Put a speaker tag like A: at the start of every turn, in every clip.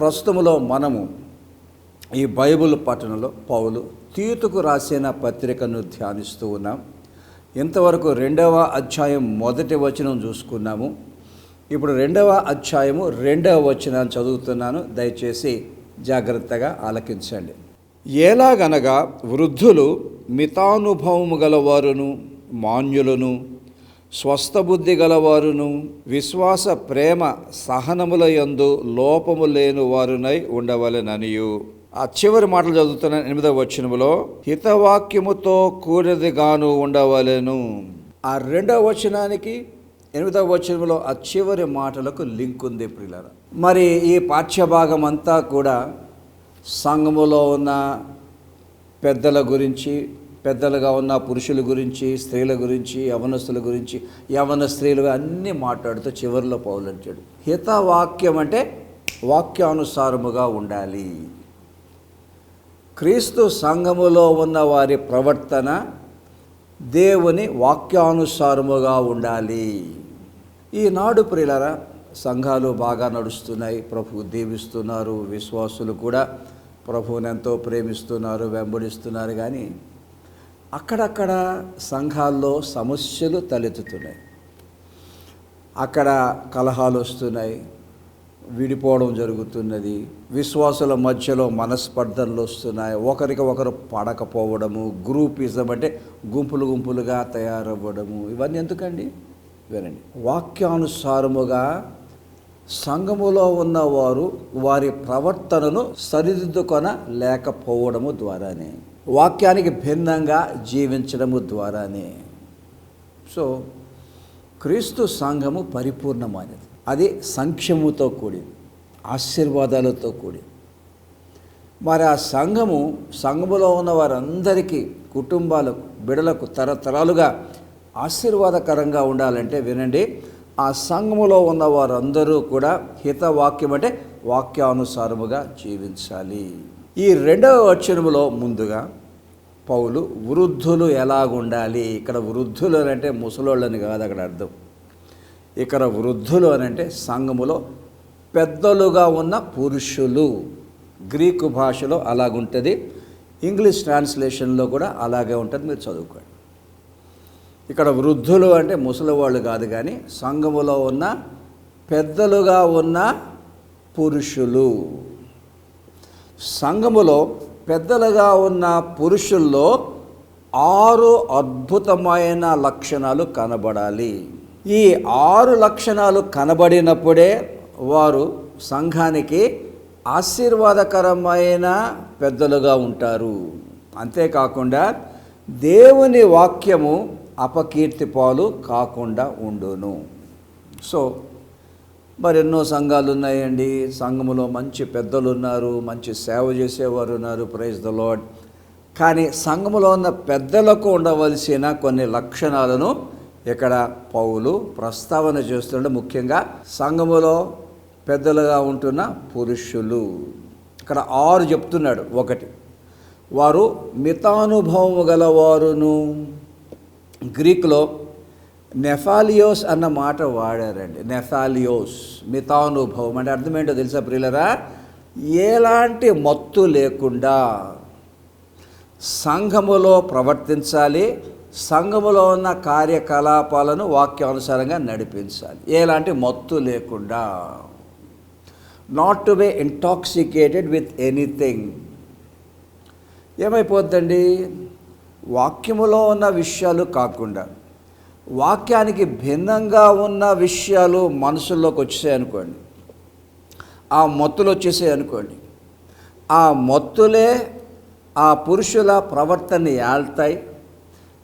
A: ప్రస్తుతంలో మనము ఈ బైబిల్ పట్టణంలో పౌలు తీతుకు రాసిన పత్రికను ధ్యానిస్తూ ఉన్నాం. ఇంతవరకు రెండవ అధ్యాయం మొదటి వచనం చూసుకున్నాము. ఇప్పుడు రెండవ అధ్యాయము రెండవ వచనాన్ని చదువుతున్నాను. దయచేసి జాగ్రత్తగా ఆలకించండి. ఎలాగనగా వృద్ధులు మితానుభవము గలవారును మాన్యులను స్వస్థబుద్ధి గలవారును విశ్వాస ప్రేమ సహనముల యందు లోపము లేని వారునై ఉండవలెననియు. ఆ చివరి మాటలు చదువుతున్న ఎనిమిదవ వచనములో హితవాక్యముతో కూడినదిగాను ఉండవలెను. ఆ రెండవ వచనానికి ఎనిమిదవ వచనంలో ఆ చివరి మాటలకు లింక్ ఉంది ప్రియులారా. మరి ఈ పాఠ్యభాగం అంతా కూడా సంఘములో ఉన్న పెద్దల గురించి పెద్దలుగా ఉన్న పురుషుల గురించి స్త్రీల గురించి యవనస్తుల గురించి యవన స్త్రీలు అన్నీ మాట్లాడుతూ చివరిలో పౌలు అంటాడు. హితవాక్యం అంటే వాక్యానుసారముగా ఉండాలి. క్రీస్తు సంఘములో ఉన్న వారి ప్రవర్తన దేవుని వాక్యానుసారముగా ఉండాలి. ఈనాడు ప్రియులరా సంఘాలు బాగా నడుస్తున్నాయి. ప్రభు దీవిస్తున్నారు. విశ్వాసులు కూడా ప్రభువుని ఎంతో ప్రేమిస్తున్నారు వెంబడిస్తున్నారు. కానీ అక్కడక్కడ సంఘాల్లో సమస్యలు తలెత్తుతున్నాయి. అక్కడ కలహాలు వస్తున్నాయి. విడిపోవడం జరుగుతున్నది. విశ్వాసుల మధ్యలో మనస్పర్ధనలు వస్తున్నాయి. ఒకరికి ఒకరు పడకపోవడము గ్రూపిజం అంటే గుంపులు గుంపులుగా తయారవ్వడము. ఇవన్నీ ఎందుకండి? వినండి. వాక్యానుసారముగా సంఘములో ఉన్నవారు వారి ప్రవర్తనను సరిదిద్దుకొన లేకపోవడము ద్వారానే. వాక్యానికి భిన్నంగా జీవించడము ద్వారానే. సో క్రీస్తు సంఘము పరిపూర్ణమైనది. అది సంఖ్యముతో కూడింది ఆశీర్వాదాలతో కూడింది మరి ఆ సంఘము సంఘములో ఉన్న వారందరికీ కుటుంబాలకు బిడలకు తరతరాలుగా ఆశీర్వాదకరంగా ఉండాలంటే వినండి ఆ సంఘములో ఉన్న వారందరూ కూడా హితవాక్యం అంటే వాక్యానుసారముగా జీవించాలి. ఈ రెండవ వచనములో ముందుగా పౌలు వృద్ధులు ఎలాగుండాలి? ఇక్కడ వృద్ధులు అని అంటే ముసలోళ్ళని కాదు అక్కడ అర్థం. ఇక్కడ వృద్ధులు అని అంటే సంఘములో పెద్దలుగా ఉన్న పురుషులు. గ్రీకు భాషలో అలాగుంటుంది. ఇంగ్లీష్ ట్రాన్స్లేషన్లో కూడా అలాగే ఉంటుంది. మీరు చదువుకోండి. ఇక్కడ వృద్ధులు అంటే ముసలివాళ్ళు కాదు కానీ సంఘములో ఉన్న పెద్దలుగా ఉన్న పురుషులు. సంఘములో పెద్దలుగా ఉన్న పురుషుల్లో ఆరు అద్భుతమైన లక్షణాలు కనబడాలి. ఈ ఆరు లక్షణాలు కనబడినప్పుడే వారు సంఘానికి ఆశీర్వాదకరమైన పెద్దలుగా ఉంటారు. అంతేకాకుండా దేవుని వాక్యము అపకీర్తి పాలు కాకుండా ఉండును. సో మరి ఎన్నో సంఘాలు ఉన్నాయండి. సంఘములో మంచి పెద్దలు ఉన్నారు మంచి సేవ చేసేవారు ఉన్నారు ప్రైజ్ ద లాడ్ కానీ సంఘములో ఉన్న పెద్దలకు ఉండవలసిన కొన్ని లక్షణాలను ఇక్కడ పౌలు ప్రస్తావన చేస్తుండే ముఖ్యంగా సంఘములో పెద్దలుగా ఉంటున్న పురుషులు. ఇక్కడ ఆరు చెప్తున్నాడు. ఒకటి వారు మితానుభవము గలవారును. గ్రీక్లో నెఫాలియోస్ అన్న మాట వాడారండి. నెఫాలియోస్ మితానుభవం అంటే అర్థం ఏంటో తెలుసా ప్రియులరా? ఎలాంటి మత్తు లేకుండా సంఘములో ప్రవర్తించాలి సంఘములో ఉన్న కార్యకలాపాలను వాక్యానుసారంగా నడిపించాలి. ఎలాంటి మత్తు లేకుండా. Not to be intoxicated with anything ఏమైపోద్దండి? వాక్యములో ఉన్న విషయాలు కాకుండా. వాక్యానికి భిన్నంగా ఉన్న విషయాలు మనసుల్లోకి వచ్చాయి అనుకోండి. ఆ మత్తులు వచ్చేసాయి అనుకోండి. ఆ మత్తులే ఆ పురుషుల ప్రవర్తనని ఏళ్తాయి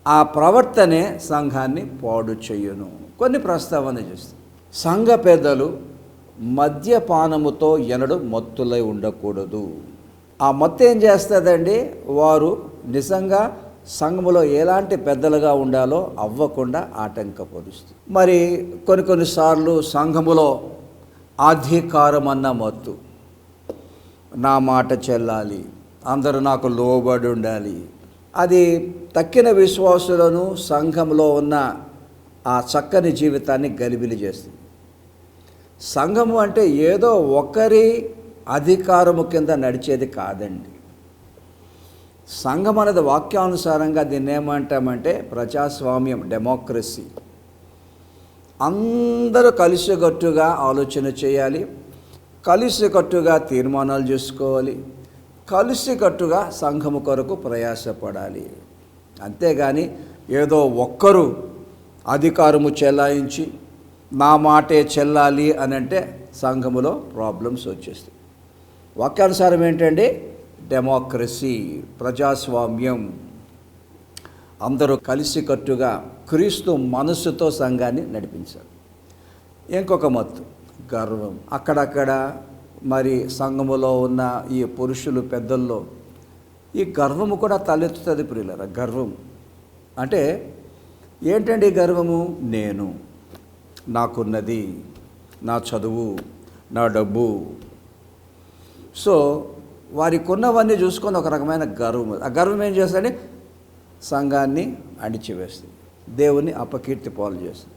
A: ఆ ప్రవర్తనే సంఘాన్ని పాడు చేయును. కొన్ని ప్రస్తావన చేస్తాయి. సంఘ పెద్దలు మద్యపానముతో ఎనడు మత్తులై ఉండకూడదు. ఆ మత్తు ఏం చేస్తుందండి? వారు నిజంగా సంఘములో ఎలాంటి పెద్దలుగా ఉండాలో అవ్వకుండా ఆటంకపరుస్తుంది. మరి కొన్ని కొన్నిసార్లు సంఘములో అధికారం అన్న మత్తు. నా మాట చెల్లాలి అందరూ నాకు లోబడి ఉండాలి. అది తక్కిన విశ్వాసులను సంఘంలో ఉన్న ఆ చక్కని జీవితాన్ని గలిబిలి చేస్తుంది. సంఘము అంటే ఏదో ఒకరి అధికారము కింద నడిచేది కాదండి. సంఘం అనేది వాక్యానుసారంగా దీన్ని ఏమంటామంటే ప్రజాస్వామ్యం డెమోక్రసీ అందరూ కలిసికట్టుగా ఆలోచన చేయాలి కలిసికట్టుగా తీర్మానాలు చేసుకోవాలి కలిసికట్టుగా సంఘము కొరకు ప్రయాసపడాలి. అంతేగాని ఏదో ఒక్కరు అధికారము చెలాయించి నా మాటే చెల్లాలి అని అంటే సంఘములో ప్రాబ్లమ్స్ వచ్చేస్తాయి. వాక్యానుసారం ఏంటండి? డెమోక్రసీ ప్రజాస్వామ్యం అందరూ కలిసికట్టుగా క్రీస్తు మనస్సుతో సంఘాన్ని నడిపించారు. ఇంకొక మత్తు గర్వం. అక్కడక్కడ మరి సంఘములో ఉన్న ఈ పురుషులు పెద్దల్లో ఈ గర్వము కూడా తలెత్తుతుంది ప్రియులరా గర్వం. అంటే ఏంటండి గర్వము? నేను నాకున్నది నా చదువు నా డబ్బు. సో వారికి ఉన్నవన్నీ చూసుకొని ఒక రకమైన గర్వం. ఆ గర్వం ఏం చేస్తుంది సంఘాన్ని అణిచివేస్తుంది. దేవుని అపకీర్తి పాలు చేస్తుంది.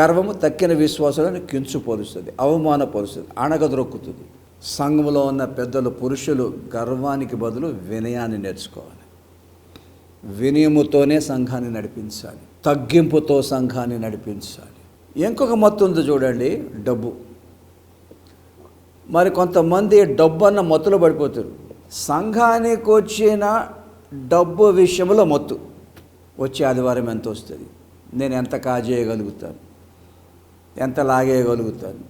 A: గర్వము తక్కిన విశ్వాసాలను కించుపోలుస్తుంది అవమానపరుస్తుంది అణగద్రొక్కుతుంది సంఘంలో ఉన్న పెద్దలు పురుషులు గర్వానికి బదులు వినయాన్ని నేర్చుకోవాలి. వినయముతోనే సంఘాన్ని నడిపించాలి. తగ్గింపుతో సంఘాన్ని నడిపించాలి. ఇంకొక మత్తు ఉంది చూడండి డబ్బు. మరి కొంతమంది డబ్బు అన్న మత్తులో పడిపోతారు. సంఘానికి వచ్చిన డబ్బు విషయంలో మత్తు. వచ్చే ఆదివారం ఎంత వస్తుంది? నేను ఎంత కాజేయగలుగుతాను? ఎంత లాగేయగలుగుతాను?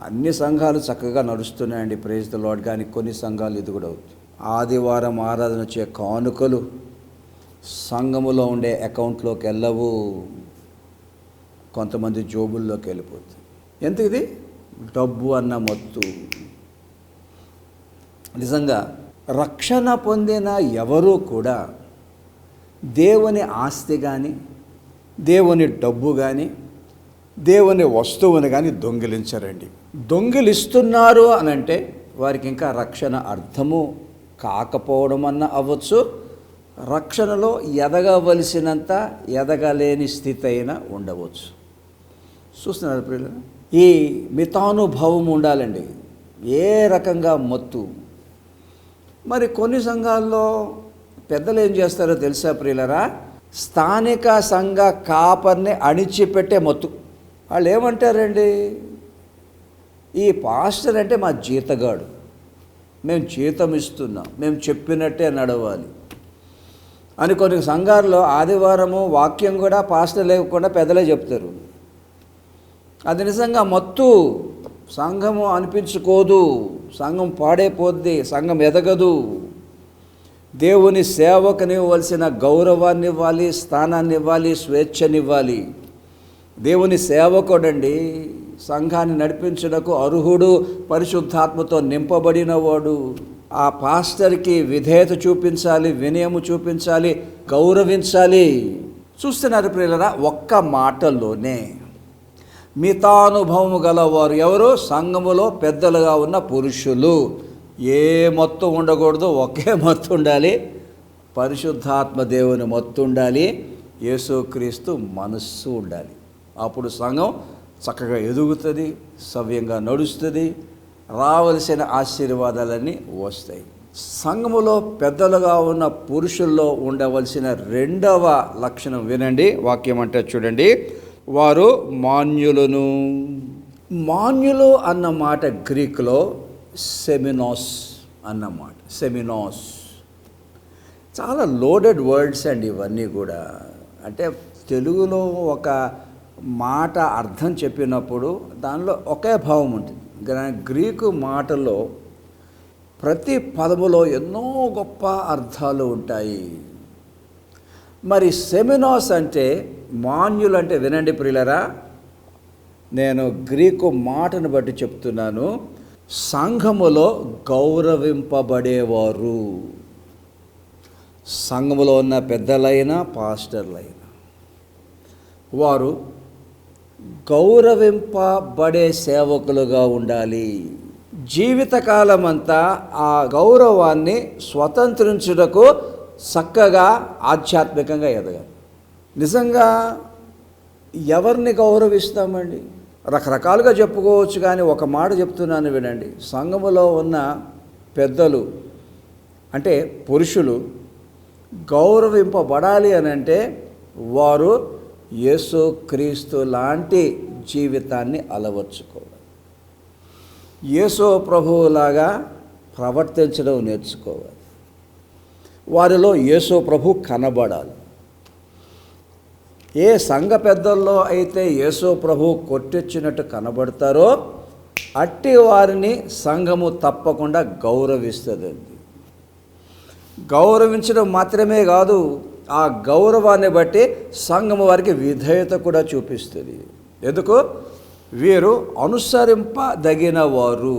A: అన్ని సంఘాలు చక్కగా నడుస్తున్నాయండి. ప్రేజ్ ద లాడ్ కానీ కొన్ని సంఘాలు ఇది కూడా అవుతుంది. ఆదివారం ఆరాధన వచ్చే కానుకలు సంఘములో ఉండే అకౌంట్లోకి వెళ్ళవు. కొంతమంది జోబుల్లోకి వెళ్ళిపోతుంది ఎంత ఇది? డబ్బు అన్న మత్తు. నిజంగా రక్షణ పొందిన ఎవరూ కూడా దేవుని ఆస్తి కానీ దేవుని డబ్బు కానీ దేవుని వస్తువుని కానీ దొంగిలించరండి. దొంగిలిస్తున్నారు అని అంటే వారికి ఇంకా రక్షణ అర్థము కాకపోవడం అన్న అవ్వచ్చు. రక్షణలో ఎదగవలసినంత ఎదగలేని స్థితి అయినా ఉండవచ్చు. చూస్తున్నారు ప్రియులు ఈ మితానుభవం ఉండాలండి. ఏ రకంగా మత్తు? మరి కొన్ని సంఘాల్లో పెద్దలు ఏం చేస్తారో తెలుసా ప్రియులరా? స్థానిక సంఘ కాపర్ని అణిచిపెట్టే మత్తు. వాళ్ళు ఏమంటారండి ఈ పాస్టర్ అంటే మా జీతగాడు. మేము జీతం ఇస్తున్నాం మేము చెప్పినట్టే నడవాలి అని కొన్ని సంఘాల్లో ఆదివారము వాక్యం కూడా పాస్టర్ లేకుండా పెద్దలే చెప్తారు. అది నిజంగా మత్తు. సంఘము అనిపించుకోదు. సంఘం పాడైపోద్ది సంఘం ఎదగదు. దేవుని సేవకునివ్వాల్సిన గౌరవాన్ని ఇవ్వాలి స్థానాన్ని ఇవ్వాలి స్వేచ్ఛనివ్వాలి. దేవుని సేవకుడండి. సంఘాన్ని నడిపించుటకు అర్హుడు పరిశుద్ధాత్మతో నింపబడినవాడు. ఆ పాస్టర్కి విధేయత చూపించాలి వినయము చూపించాలి గౌరవించాలి. చూస్తున్నారు ప్రియులరా ఒక్క మాటల్లోనే మితానుభవము గలవారు ఎవరు? సంఘములో పెద్దలుగా ఉన్న పురుషులు. ఏ మొత్తం ఉండకూడదు ఒకే మొత్తం ఉండాలి. పరిశుద్ధాత్మ దేవుని మొత్తం ఉండాలి. యేసుక్రీస్తు మనస్సు ఉండాలి. అప్పుడు సంఘం చక్కగా ఎదుగుతుంది సవ్యంగా నడుస్తుంది రావలసిన ఆశీర్వాదాలన్నీ వస్తాయి. సంఘములో పెద్దలుగా ఉన్న పురుషుల్లో ఉండవలసిన రెండవ లక్షణం వినండి వాక్యం అంటే చూడండి. వారు మాన్యులను. మాన్యులు అన్న మాట గ్రీక్లో సెమినాస్ అన్నమాట సెమినోస్ సెమినాస్. చాలా లోడెడ్ వర్డ్స్ అండి ఇవన్నీ కూడా. అంటే తెలుగులో ఒక మాట అర్థం చెప్పినప్పుడు దానిలో ఒకే భావం ఉంటుంది. గ్రీకు మాటలో ప్రతి పదములో ఎన్నో గొప్ప అర్థాలు ఉంటాయి. మరి సెమినాస్ అంటే మాన్యులు అంటే వినండి ప్రియులరా నేను గ్రీకు మాటను బట్టి చెప్తున్నాను. సంఘములో గౌరవింపబడేవారు. సంఘములో ఉన్న పెద్దలైనా పాస్టర్లైనా. వారు గౌరవింపబడే సేవకులుగా ఉండాలి. జీవితకాలం అంతా ఆ గౌరవాన్ని స్వతంత్రించుటకు చక్కగా ఆధ్యాత్మికంగా ఎదగాలి. నిజంగా ఎవరిని గౌరవిస్తామండి? రకరకాలుగా చెప్పుకోవచ్చు కానీ ఒక మాట చెప్తున్నాను వినండి. సంఘములో ఉన్న పెద్దలు అంటే పురుషులు గౌరవింపబడాలి అని అంటే వారు యేసు క్రీస్తు లాంటి జీవితాన్ని అలవర్చుకోవాలి. యేసు ప్రభువులాగా ప్రవర్తించడం నేర్చుకోవాలి. వారిలో యేసు ప్రభు కనబడాలి. ఏ సంఘ పెద్దల్లో అయితే యేసు ప్రభు కొట్టించినట్టు కనబడతారో అట్టి వారిని సంఘము తప్పకుండా గౌరవిస్తుందండి. గౌరవించడం మాత్రమే కాదు ఆ గౌరవాన్ని బట్టి సంఘము వారికి విధేయత కూడా చూపిస్తుంది. ఎందుకు? వీరు అనుసరింపదగిన వారు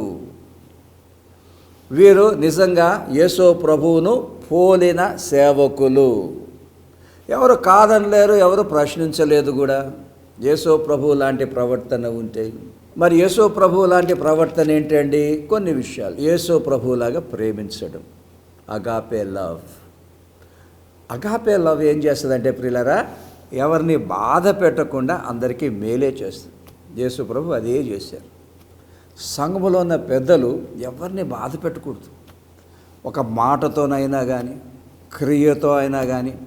A: వీరు నిజంగా యేసో ప్రభువును పోలిన సేవకులు. ఎవరు కాదనలేరు ఎవరు ప్రశ్నించలేదు కూడా. యేసో ప్రభు లాంటి ప్రవర్తన ఉంటే. మరి యేసో ప్రభు లాంటి ప్రవర్తన ఏంటండి కొన్ని విషయాలు. యేసో ప్రభులాగా ప్రేమించడం. Agape love. అగాపే లవ్ ఏం చేస్తుందంటే ప్రియులరా ఎవరిని బాధ పెట్టకుండా అందరికీ మేలే చేస్తుంది. యేసు ప్రభు అదే చేశారు. సంఘములో ఉన్న పెద్దలు ఎవరిని బాధ పెట్టకూడదు. ఒక మాటతోనైనా కానీ క్రియతో అయినా కానీ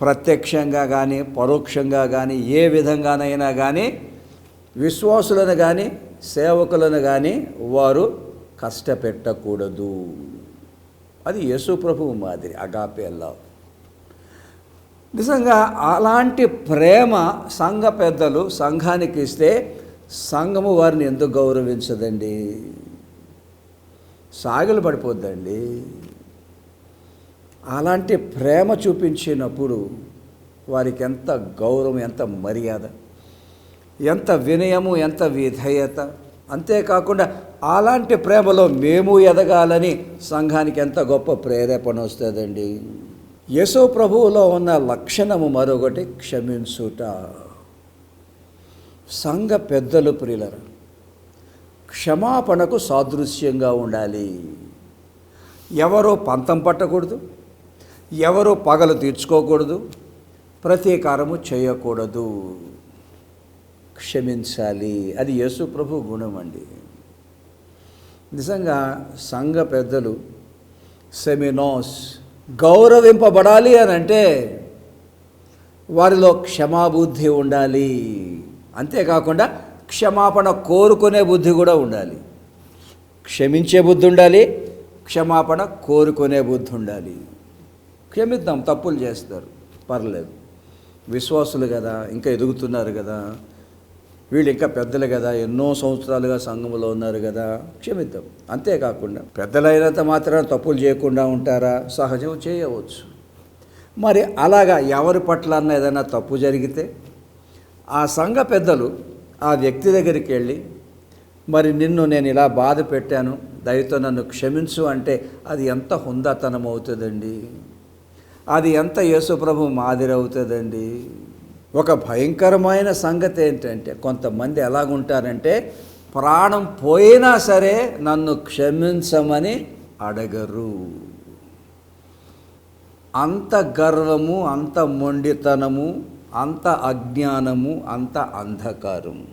A: ప్రత్యక్షంగా కానీ పరోక్షంగా కానీ ఏ విధంగానైనా కానీ విశ్వాసులను కానీ సేవకులను కానీ వారు కష్టపెట్టకూడదు. అది యేసు ప్రభువు మాదిరి అగాపే లవ్. నిజంగా అలాంటి ప్రేమ సంఘ పెద్దలు సంఘానికి ఇస్తే సంఘము వారిని ఎందుకు గౌరవించదండి? సాగిలు పడిపోద్దండి అలాంటి ప్రేమ చూపించినప్పుడు వారికి ఎంత గౌరవం ఎంత మర్యాద ఎంత వినయము ఎంత విధేయత. అంతేకాకుండా అలాంటి ప్రేమలో మేము ఎదగాలని సంఘానికి ఎంత గొప్ప ప్రేరేపణ వస్తుందండి. యశో ప్రభువులో ఉన్న లక్షణము మరొకటి క్షమించుట. సంఘ పెద్దలు ప్రియులరు క్షమాపణకు సాదృశ్యంగా ఉండాలి. ఎవరో పంతం పట్టకూడదు. ఎవరు పగలు తీర్చుకోకూడదు ప్రతీకారము చేయకూడదు. క్షమించాలి. అది యేసు ప్రభు గుణం అండి. నిజంగా సంఘ పెద్దలు సెమినోస్ గౌరవింపబడాలి అని అంటే వారిలో క్షమాబుద్ధి ఉండాలి. అంతేకాకుండా క్షమాపణ కోరుకునే బుద్ధి కూడా ఉండాలి. క్షమించే బుద్ధి ఉండాలి క్షమాపణ కోరుకునే బుద్ధి ఉండాలి. క్షమిద్దాం తప్పులు చేస్తారు. పర్లేదు. విశ్వాసులు కదా ఇంకా ఎదుగుతున్నారు కదా. వీళ్ళు ఇంకా పెద్దలు కదా ఎన్నో సంవత్సరాలుగా సంఘంలో ఉన్నారు కదా. క్షమిద్దాం. అంతేకాకుండా పెద్దలైనంత మాత్రం తప్పులు చేయకుండా ఉంటారా? సహజం చేయవచ్చు. మరి అలాగా ఎవరి పట్ల అన్నా ఏదైనా తప్పు జరిగితే ఆ సంఘ పెద్దలు ఆ వ్యక్తి దగ్గరికి వెళ్ళి మరి నిన్ను నేను ఇలా బాధ పెట్టాను దయతో నన్ను క్షమించు అంటే అది ఎంత హుందాతనం అవుతుందండి? అది ఎంత యేసుప్రభు మాదిరి అవుతుందండి ఒక భయంకరమైన సంగతి ఏంటంటే కొంతమంది ఎలాగుంటారంటే ప్రాణం పోయినా సరే నన్ను క్షమించమని అడగరు. అంత గర్వము అంత మొండితనము అంత అజ్ఞానము అంత అంధకారం.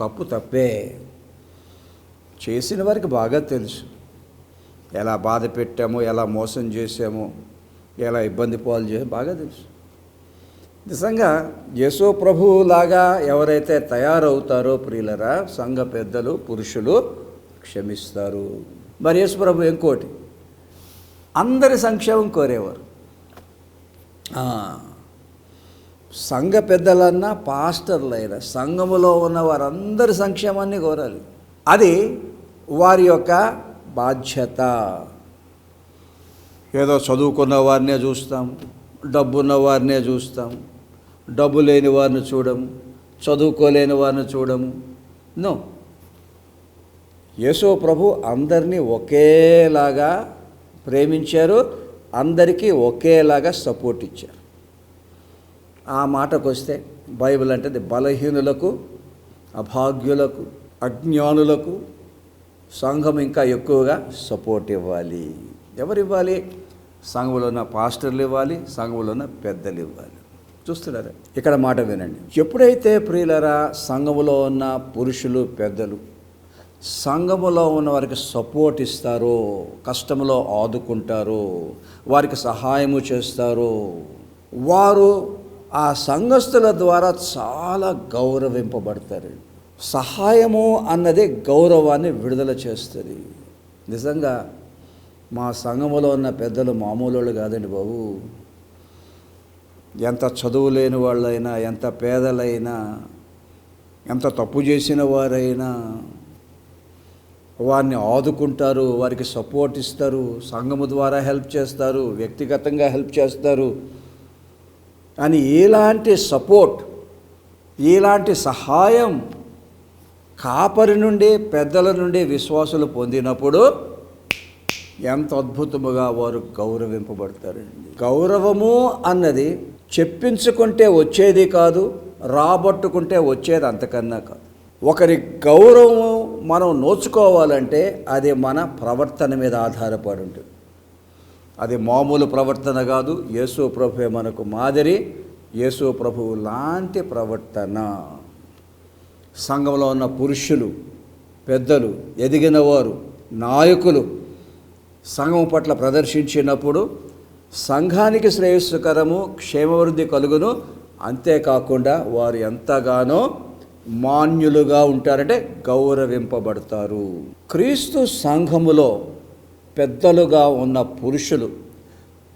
A: తప్పు తప్పే. చేసిన వారికి బాగా తెలుసు. ఎలా బాధ పెట్టామో ఎలా మోసం చేసామో ఎలా ఇబ్బంది పాలు చేయాలి బాగా తెలుసు. నిజంగా యశో ప్రభువులాగా ఎవరైతే తయారవుతారో ప్రియులరా సంఘ పెద్దలు పురుషులు క్షమిస్తారు. మరి యేసు ప్రభు ఇంకోటి అందరి సంక్షేమం కోరేవారు. సంఘ పెద్దలన్నా పాస్టర్లైనా సంఘములో ఉన్న వారందరి సంక్షేమాన్ని కోరాలి. అది వారి యొక్క బాధ్యత. ఏదో చదువుకున్న వారినే చూస్తాం డబ్బున్న వారినే చూస్తాం డబ్బు లేని వారిని చూడము చదువుకోలేని వారిని చూడము నో. యేసో ప్రభు అందరినీ ఒకేలాగా ప్రేమించారు అందరికీ ఒకేలాగా సపోర్ట్ ఇచ్చారు. ఆ మాటకు వస్తే బైబిల్ అంటే బలహీనులకు అభాగ్యులకు అజ్ఞానులకు సంఘం ఇంకా ఎక్కువగా సపోర్ట్ ఇవ్వాలి. ఎవరివ్వాలి? సంఘంలో ఉన్న పాస్టర్లు ఇవ్వాలి సంఘంలో ఉన్న పెద్దలు ఇవ్వాలి. చూస్తున్నారా? ఇక్కడ మాట వినండి. ఎప్పుడైతే ప్రియులరా సంఘములో ఉన్న పురుషులు పెద్దలు సంఘములో ఉన్న వారికి సపోర్ట్ ఇస్తారో కష్టంలో ఆదుకుంటారో వారికి సహాయము చేస్తారో వారు ఆ సంఘస్థుల ద్వారా చాలా గౌరవింపబడతారు. సహాయము అన్నదే గౌరవాన్ని విడుదల చేస్తుంది. నిజంగా మా సంఘములో ఉన్న పెద్దలు మామూలు వాళ్ళు కాదండి బాబు. ఎంత చదువు లేని వాళ్ళైనా ఎంత పేదలైనా ఎంత తప్పు చేసిన వారైనా వారిని ఆదుకుంటారు వారికి సపోర్ట్ ఇస్తారు సంఘము ద్వారా హెల్ప్ చేస్తారు వ్యక్తిగతంగా హెల్ప్ చేస్తారు. అని ఇలాంటి సపోర్ట్ ఇలాంటి సహాయం కాపరి నుండి పెద్దల నుండి విశ్వాసులు పొందినప్పుడు ఎంత అద్భుతముగా వారు గౌరవింపబడతారండి. గౌరవము అన్నది చెప్పించుకుంటే వచ్చేది కాదు రాబట్టుకుంటే వచ్చేది అంతకన్నా కాదు. ఒకరి గౌరవం మనం నోచుకోవాలంటే అది మన ప్రవర్తన మీద ఆధారపడి ఉంటుంది. అది మామూలు ప్రవర్తన కాదు యేసు ప్రభువే మనకు మాదిరి యేసు ప్రభువు లాంటి ప్రవర్తన. సంఘంలో ఉన్న పురుషులు పెద్దలు ఎదిగినవారు నాయకులు సంఘం పట్ల ప్రదర్శించినప్పుడు సంఘానికి శ్రేయస్సుకరము క్షేమవృద్ధి కలుగును. అంతేకాకుండా వారు ఎంతగానో మాన్యులుగా ఉంటారంటే గౌరవింపబడతారు. క్రీస్తు సంఘములో పెద్దలుగా ఉన్న పురుషులు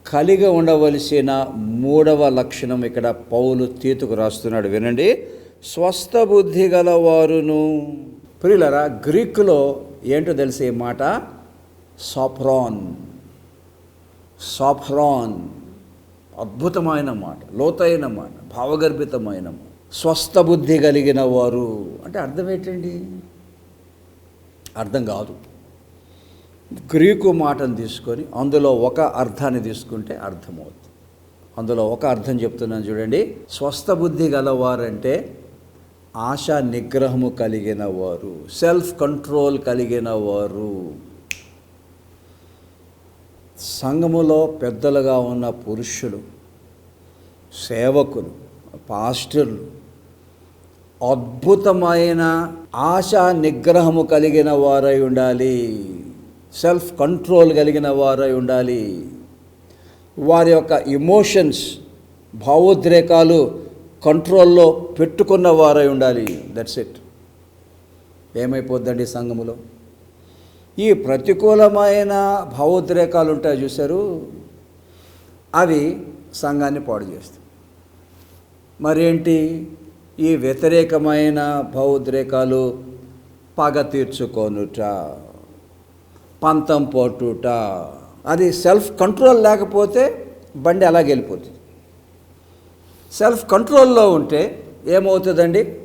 A: కలిగి ఉండవలసిన మూడవ లక్షణం ఇక్కడ పౌలు తీతుకు రాస్తున్నాడు. వినండి. స్వస్థ బుద్ధి గలవారును. ప్రియులరా గ్రీకులో ఏంటో తెలిసే మాట? సాఫ్రాన్. సాఫ్రాన్ అద్భుతమైన మాట లోతైన మాట భావగర్భితమైన మాట. స్వస్థ బుద్ధి కలిగిన వారు. అంటే అర్థం ఏంటండి? అర్థం కాదు. గ్రీకు మాటను తీసుకొని అందులో ఒక అర్థాన్ని తీసుకుంటే అర్థమవుతుంది. అందులో ఒక అర్థం చెప్తున్నాను చూడండి. స్వస్థ బుద్ధి గలవారంటే ఆశా నిగ్రహము కలిగిన వారు సెల్ఫ్ కంట్రోల్ కలిగిన వారు. సంఘములో పెద్దలుగా ఉన్న పురుషులు సేవకులు పాస్టర్లు అద్భుతమైన ఆశా నిగ్రహము కలిగిన వారై ఉండాలి సెల్ఫ్ కంట్రోల్ కలిగిన వారై ఉండాలి. వారి యొక్క ఇమోషన్స్ భావోద్రేకాలు కంట్రోల్లో పెట్టుకున్న వారై ఉండాలి. దట్స్ ఇట్ ఏమైపోద్దండి సంఘములో? ఈ ప్రతికూలమైన భావోద్రేకాలు ఉంటాయి చూశారు? అవి సంఘాన్ని పాడు చేస్తాయి. మరేంటి? ఈ వ్యతిరేకమైన భావోద్రేకాలు పగ తీర్చుకొనుట పంతం పోటుట అది సెల్ఫ్ కంట్రోల్ లేకపోతే బండి అలాగే వెళ్ళిపోతుంది. సెల్ఫ్ కంట్రోల్లో ఉంటే ఏమవుతుందండి?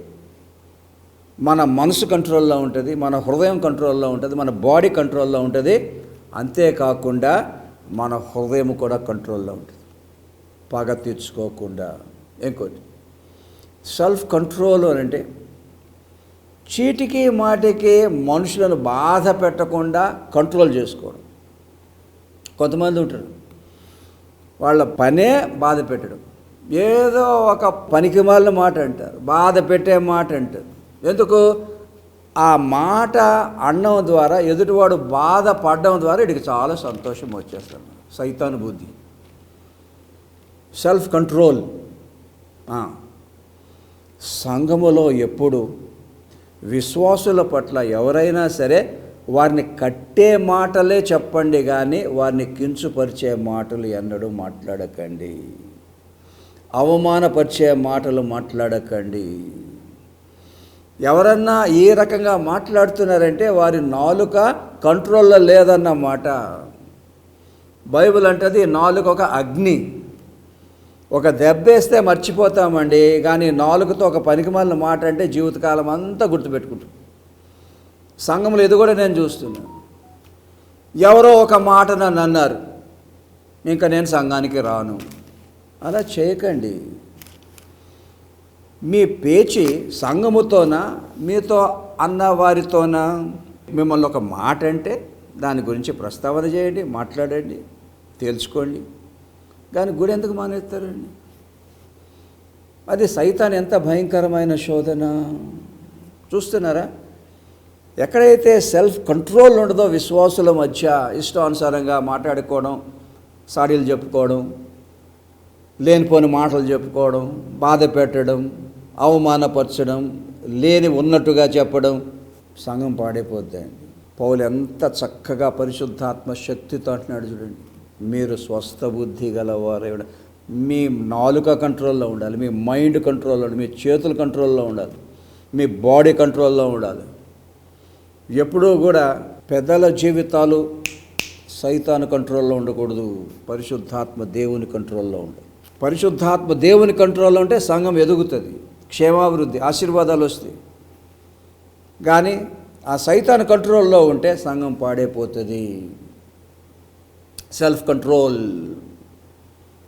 A: మన మనసు కంట్రోల్లో ఉంటుంది మన హృదయం కంట్రోల్లో ఉంటుంది మన బాడీ కంట్రోల్లో ఉంటుంది. అంతేకాకుండా మన హృదయం కూడా కంట్రోల్లో ఉంటుంది. పగ తీర్చుకోకుండా. ఇంకోటి సెల్ఫ్ కంట్రోల్ అని అంటే చీటికి మాటికి మనుషులను బాధ పెట్టకుండా కంట్రోల్ చేసుకోవడం. కొంతమంది ఉంటారు వాళ్ళ పనే బాధ పెట్టడం. ఏదో ఒక పనికి మాలిన మాట అంటారు బాధ పెట్టే మాట అంటారు. ఎందుకు? ఆ మాట అనడం ద్వారా ఎదుటివాడు బాధపడడం ద్వారా వీడికి చాలా సంతోషం వచ్చేస్తాడు సైతానుభూతి సెల్ఫ్ కంట్రోల్ సంఘములో ఎప్పుడు విశ్వాసుల పట్ల ఎవరైనా సరే వారిని కట్టే మాటలే చెప్పండి కానీ వారిని కించుపరిచే మాటలు ఎన్నడూ మాట్లాడకండి. అవమానపరిచే మాటలు మాట్లాడకండి. ఎవరన్నా ఏ రకంగా మాట్లాడుతున్నారంటే వారి నాలుక కంట్రోల్లో లేదన్నమాట బైబుల్ అంటది నాలుక ఒక అగ్ని. ఒక దెబ్బేస్తే మర్చిపోతామండి కానీ నాలుగుతో ఒక పనికిమాలిన మాట అంటే జీవితకాలం అంతా గుర్తుపెట్టుకుంటాం. సంఘంలో ఇది కూడా నేను చూస్తున్నాను ఎవరో ఒక మాట నన్ను అన్నారు ఇంకా నేను సంఘానికి రాను. అలా చేయకండి. మీ పేచి సంఘముతోనా మీతో అన్న వారితోనా మిమ్మల్ని ఒక మాట అంటే దాని గురించి ప్రస్తావన చేయండి మాట్లాడండి తేల్చుకోండి. కానీ గుడి ఎందుకు మానేస్తారండి? అది సైతాన్ ఎంత భయంకరమైన శోధన. చూస్తున్నారా? ఎక్కడైతే సెల్ఫ్ కంట్రోల్ ఉండదో విశ్వాసుల మధ్య ఇష్టానుసారంగా మాట్లాడుకోవడం సాడీలు చెప్పుకోవడం లేనిపోని మాటలు చెప్పుకోవడం బాధ పెట్టడం అవమానపరచడం లేని ఉన్నట్టుగా చెప్పడం సంఘం పాడైపోద్దండి పౌలు ఎంత చక్కగా పరిశుద్ధాత్మ శక్తితో అంటున్నాడు చూడండి. మీరు స్వస్థ బుద్ధి గలవారు మీ నాలుక కంట్రోల్లో ఉండాలి మీ మైండ్ కంట్రోల్లో ఉండాలి మీ చేతుల కంట్రోల్లో ఉండాలి మీ బాడీ కంట్రోల్లో ఉండాలి. ఎప్పుడూ కూడా పెద్దల జీవితాలు సైతాను కంట్రోల్లో ఉండకూడదు పరిశుద్ధాత్మ దేవుని కంట్రోల్లో ఉండాలి. పరిశుద్ధాత్మ దేవుని కంట్రోల్లో ఉంటే సంఘం ఎదుగుతుంది. క్షేమాభివృద్ధి ఆశీర్వాదాలు వస్తాయి. కానీ ఆ సైతాన్ కంట్రోల్లో ఉంటే సంఘం పాడైపోతుంది. సెల్ఫ్ కంట్రోల్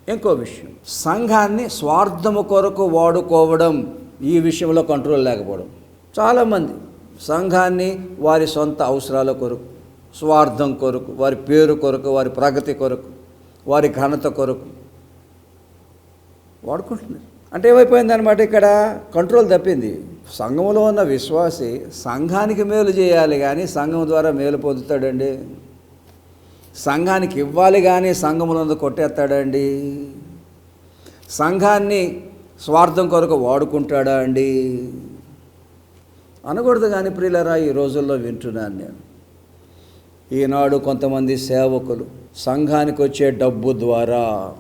A: ఇంకో విషయం. సంఘాన్ని స్వార్థము కొరకు వాడుకోవడం ఈ విషయంలో కంట్రోల్ లేకపోవడం. చాలామంది సంఘాన్ని వారి సొంత అవసరాల కొరకు స్వార్థం కొరకు వారి పేరు కొరకు వారి ప్రగతి కొరకు వారి ఘనత కొరకు వాడుకుంటున్నారు. అంటే ఏమైపోయిందనమాట ఇక్కడ? కంట్రోల్ తప్పింది. సంఘంలో ఉన్న విశ్వాసి సంఘానికి మేలు చేయాలి కానీ సంఘం ద్వారా మేలు పొందుతాడండి. సంఘానికి ఇవ్వాలి కానీ సంఘములందు కొట్టేస్తాడండి. సంఘాన్ని స్వార్థం కొరకు వాడుకుంటాడా అండి? అనకూడదు కానీ ప్రియులరా ఈ రోజుల్లో వింటున్నాను నేను. ఈనాడు కొంతమంది సేవకులు సంఘానికి వచ్చే డబ్బు ద్వారా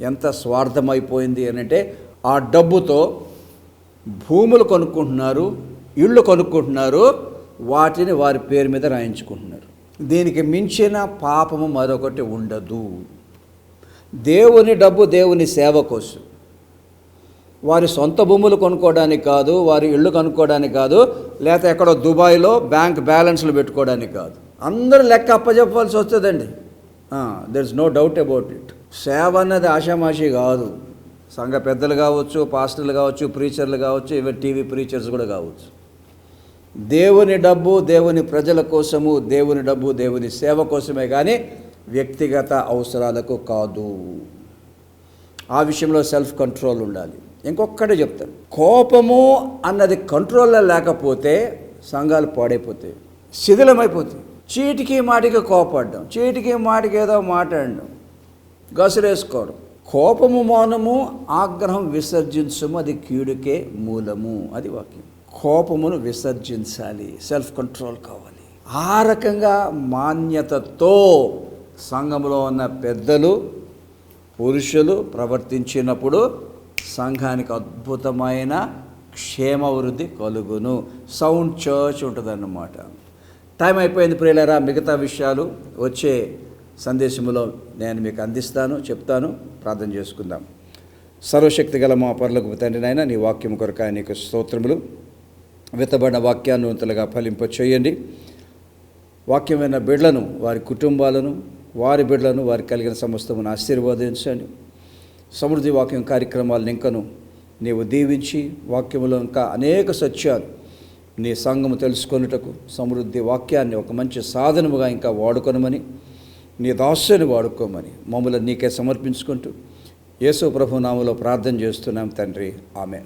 A: ఎంత స్వార్థమైపోయింది అని అంటే ఆ డబ్బుతో భూములు కొనుక్కుంటున్నారు ఇళ్ళు కొనుక్కుంటున్నారు వాటిని వారి పేరు మీద రాయించుకుంటున్నారు. దీనికి మించిన పాపము మరొకటి ఉండదు. దేవుని డబ్బు దేవుని సేవ కోసం. వారి సొంత భూములు కొనుక్కోవడానికి కాదు వారి ఇళ్ళు కొనుక్కోవడానికి కాదు లేకపోతే ఎక్కడో దుబాయ్లో బ్యాంక్ బ్యాలెన్స్లు పెట్టుకోవడానికి కాదు. అందరూ లెక్క అప్పచెప్పాల్సి వస్తుందండి. There is no doubt about it సేవ అన్నది ఆషామాషి కాదు. సంఘ పెద్దలు కావచ్చు పాస్టర్లు కావచ్చు ప్రీచర్లు కావచ్చు ఇవి టీవీ ప్రీచర్స్ కూడా కావచ్చు. దేవుని డబ్బు దేవుని ప్రజల కోసము దేవుని డబ్బు దేవుని సేవ కోసమే కానీ వ్యక్తిగత అవసరాలకు కాదు. ఆ విషయంలో సెల్ఫ్ కంట్రోల్ ఉండాలి. ఇంకొక్కటే చెప్తాను. కోపము అన్నది కంట్రోల్లో లేకపోతే సంఘాలు పాడైపోతాయి. శిథిలమైపోతాయి. చీటికి మాటికి కోపడడం. చీటికి మాటికి ఏదో మాట్లాడడం. గసరేసుకోవడం కోపము మౌనము ఆగ్రహం విసర్జించము అది కీడుకే మూలము అది వాక్యం. కోపమును విసర్జించాలి సెల్ఫ్ కంట్రోల్ కావాలి. ఆ రకంగా మాన్యతతో సంఘంలో ఉన్న పెద్దలు పురుషులు ప్రవర్తించినప్పుడు సంఘానికి అద్భుతమైన క్షేమవృద్ధి కలుగును. సౌండ్ చర్చ్ ఉంటుందన్నమాట. టైం అయిపోయింది ప్రియులరా మిగతా విషయాలు వచ్చే సందేశంలో నేను మీకు అందిస్తాను చెప్తాను ప్రార్థన చేసుకుందాం. సర్వశక్తి గల మా పర్లకు తండ్రి నాయన నీ వాక్యం కొరక నీకు స్తోత్రములు. విత్తబడిన వాక్యాన్ని వంతులుగా ఫలింప చేయండి. వాక్యమైన బిడ్లను వారి కుటుంబాలను వారి బిడ్లను వారికి కలిగిన సమస్తమును ఆశీర్వదించండి. సమృద్ధి వాక్యం కార్యక్రమాలను ఇంకను నీవు దీవించి వాక్యములో ఇంకా అనేక సత్యాలు నీ సంఘము తెలుసుకొనుటకు సమృద్ధి వాక్యాన్ని ఒక మంచి సాధనముగా ఇంకా వాడుకొనమని నీ దాస్యుని వాడుకోమని మమ్మల్ని నీకే సమర్పించుకుంటూ యేసు ప్రభు నామలో ప్రార్థన చేస్తున్నాం తండ్రి. ఆమె